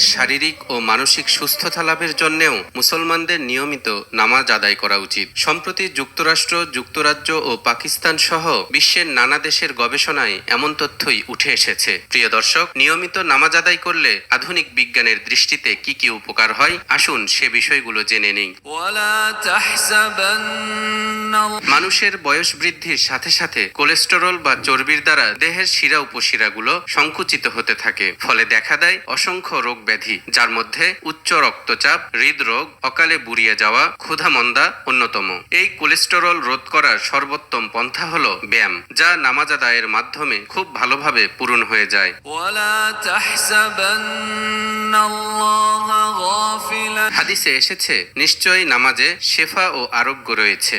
শারীরিক ও মানসিক সুস্থতা লাভের জন্যেও মুসলমানদের নিয়মিত নামাজ আদায় করা উচিত। সম্প্রতি যুক্তরাষ্ট্র যুক্তরাজ্য ও পাকিস্তান সহ বিশ্বের নানা দেশের গবেষণায় এমন তথ্যই উঠে এসেছে। প্রিয় দর্শক নিয়মিত নামাজ আদায় করলে আধুনিক বিজ্ঞানের দৃষ্টিতে কি কি উপকার হয়? আসুন সে বিষয়গুলো জেনে নিই। মানুষের বয়স বৃদ্ধির সাথে সাথে কোলেস্টেরল বা চর্বির দ্বারা দেহের শিরা উপশিরাগুলো সংকুচিত হতে থাকে। ফলে দেখা দেয় অসংখ্য রোগ ব্যাধি যার মধ্যে উচ্চ রক্তচাপ হৃদরোগ অকালে বুড়িয়ে যাওয়া ক্ষুধামন্দা অন্যতম। এই কোলেস্টেরল রোধ করার সর্বোত্তম পন্থা হল ব্যায়াম যা নামাজ আদায়ের মাধ্যমে খুব ভালোভাবে পূরণ হয়ে যায়। হাদিসে এসেছে নিশ্চয়ই নামাজে শেফা ও আরোগ্য রয়েছে।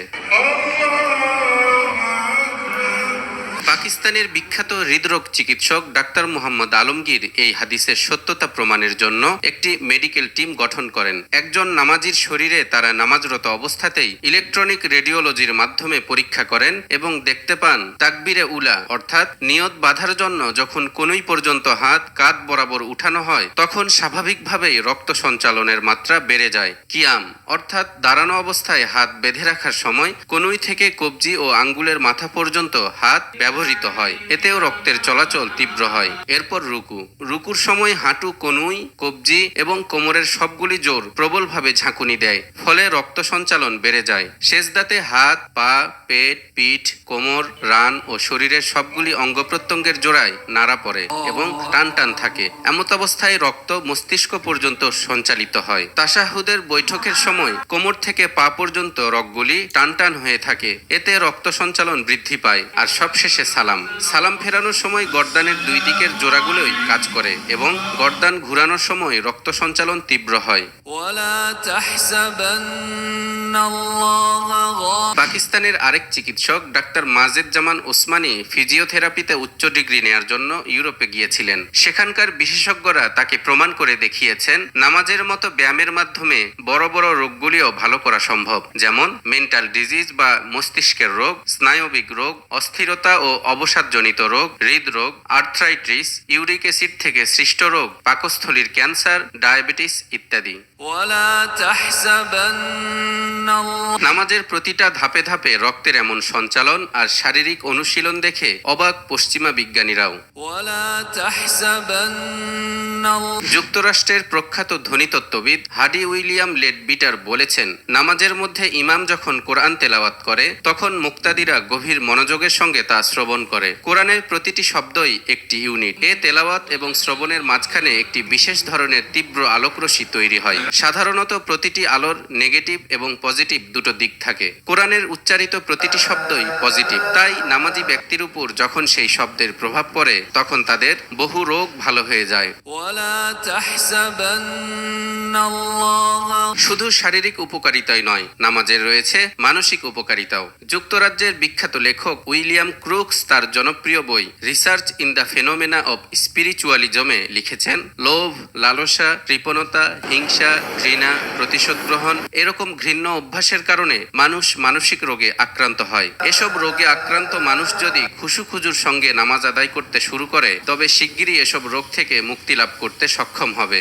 পাকিস্তানের বিখ্যাত হৃদরোগ চিকিৎসক ডাক্তার মোহাম্মদ আলমগীর এই হাদিসের সত্যতা প্রমাণের জন্য একটি মেডিকেল টিম গঠন করেন। একজন নামাজির শরীরে তারা নামাজরত অবস্থাতেই ইলেকট্রনিক রেডিওলজির মাধ্যমে পরীক্ষা করেন এবং দেখতে পান তাকবিরে উলা, অর্থাৎ নিয়ত বাধার জন্য যখন কোনই পর্যন্ত হাত কাঁধ বরাবর উঠানো হয়, তখন স্বাভাবিকভাবেই রক্ত সঞ্চালনের মাত্রা বেড়ে যায়। কিয়াম, অর্থাৎ দাঁড়ানো অবস্থায় হাত বেঁধে রাখার সময় কনুই থেকে কবজি ও আঙ্গুলের মাথা পর্যন্ত হাত ব্যবহৃত হয়। এতেও রক্তের চলাচল তীব্র হয়। এরপর রুকু। রুকুর সময় হাঁটু, কনুই, কবজি এবং কোমরের সবগুলি জোর প্রবলভাবে ঝাঁকুনি দেয়। ফলে রক্ত সঞ্চালন বেড়ে যায়। শেষদাতে হাত, পা, পেট, পিঠ, কোমর, রান ও শরীরের সবগুলি অঙ্গ প্রত্যঙ্গের জোড়ায় নাড়া পড়ে এবং টান টান থাকে। এমত অবস্থায় রক্ত মস্তিষ্ক পর্যন্ত সঞ্চালিত হয়। তাসাহুদের বৈঠকের সময় কোমর থেকে পা পর্যন্ত রগগুলি টান টান হয়ে থাকে। এতে রক্ত সঞ্চালন বৃদ্ধি পায়। আর সবশেষে সালাম। সালাম ফেরানোর সময় গরদানের দুই দিকের জোড়াগুলোই কাজ করে এবং গরদান ঘুরানোর সময় রক্ত সঞ্চালন তীব্র হয়। পাকিস্তানের আরেক চিকিৎসক ডাক্তার মাজেদ জামান ওসমানী ফিজিওথেরাপিতে উচ্চ ডিগ্রি নেয়ার জন্য ইউরোপে গিয়েছিলেন। সেখানকার বিশেষজ্ঞরা তাকে প্রমাণ করে দেখিয়েছেন নামাজের মতো ব্যায়ামের মাধ্যমে বড় বড় রোগগুলিও ভালো করা সম্ভব যেমন মেন্টাল ডিজিজ বা মস্তিষ্কের রোগ স্নায়বিক রোগ অস্থিরতা ও অবসাদজনিত রোগ হৃদরোগ আর্থ্রাইটিস ইউরিক অ্যাসিড থেকে সৃষ্ট রোগ পাকস্থলীর ক্যান্সার ডায়াবেটিস ইত্যাদি। নামাজের প্রতিটা ধাপে ধাপে রক্তের এমন সঞ্চালন আর শারীরিক অনুশীলন দেখে অবাক পশ্চিমা বিজ্ঞানীরাও। যুক্তরাষ্ট্রের প্রখ্যাত ধ্বনিতত্ত্ববিদ হাডি উইলিয়াম লেডবিটার বলেছেন নামাজের মধ্যে ইমাম যখন কোরআন তেলাওয়াত করে তখন মুক্তাদিরা গভীর মনোযোগের সঙ্গে তা শ্রবণ অনুসরণ করে। কোরআনের প্রতিটি শব্দই একটি ইউনিট। এ তেলাওয়াত এবং শ্রবণের মাঝখানে একটি বিশেষ ধরনের তীব্র আলোকরশ্মি তৈরি হয়। সাধারণত প্রতিটি আলোর নেগেটিভ এবং পজিটিভ দুটো দিক থাকে। কোরআনের উচ্চারিত প্রতিটি শব্দই পজিটিভ। তাই নামাজি ব্যক্তির উপর যখন সেই শব্দের প্রভাব পড়ে তখন তাদের বহু রোগ ভালো হয়ে যায়। শুধু শারীরিক উপকারিতাই নয় নামাজের রয়েছে মানসিক উপকারিতাও। যুক্তরাজ্যের বিখ্যাত লেখক উইলিয়াম ক্রুক্স তার জনপ্রিয় বই research in the phenomena of স্পিরিচুয়ালিজমে লিখেছেন লোভ লালসা কৃপণতা হিংসা ঘৃণা প্রতিশোধ গ্রহণ এরকম ঘৃণ্য অভ্যাসের কারণে মানুষ মানসিক রোগে আক্রান্ত হয়। এসব রোগে আক্রান্ত মানুষ যদি খুশু খুজুর সঙ্গে নামাজ আদায় করতে শুরু করে তবে শিগগিরই এসব রোগ থেকে মুক্তি লাভ করতে সক্ষম হবে।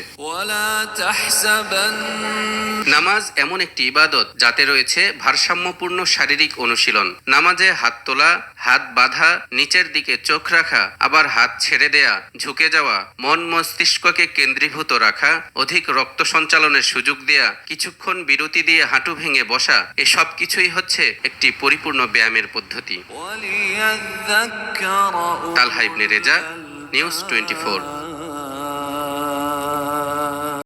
নামাজ এমন একটি ইবাদত যাতে রয়েছে ভারসাম্যপূর্ণ শারীরিক অনুশীলন। নামাজে হাত তোলা হাত বাঁধা করা নিচের দিকে চোখ রাখা আবার হাত ছেড়ে দেয়া ঝুঁকে যাওয়া মন মস্তিষ্ককে কেন্দ্রীভূত রাখা অধিক রক্ত সঞ্চালনের সুযোগ দেয়া কিছুক্ষণ বিরতি দিয়ে হাঁটু ভেঙে বসা এসব কিছুই হচ্ছে একটি পরিপূর্ণ ব্যায়ামের পদ্ধতি। তালহাইব রেজা নিউজ টোয়েন্টি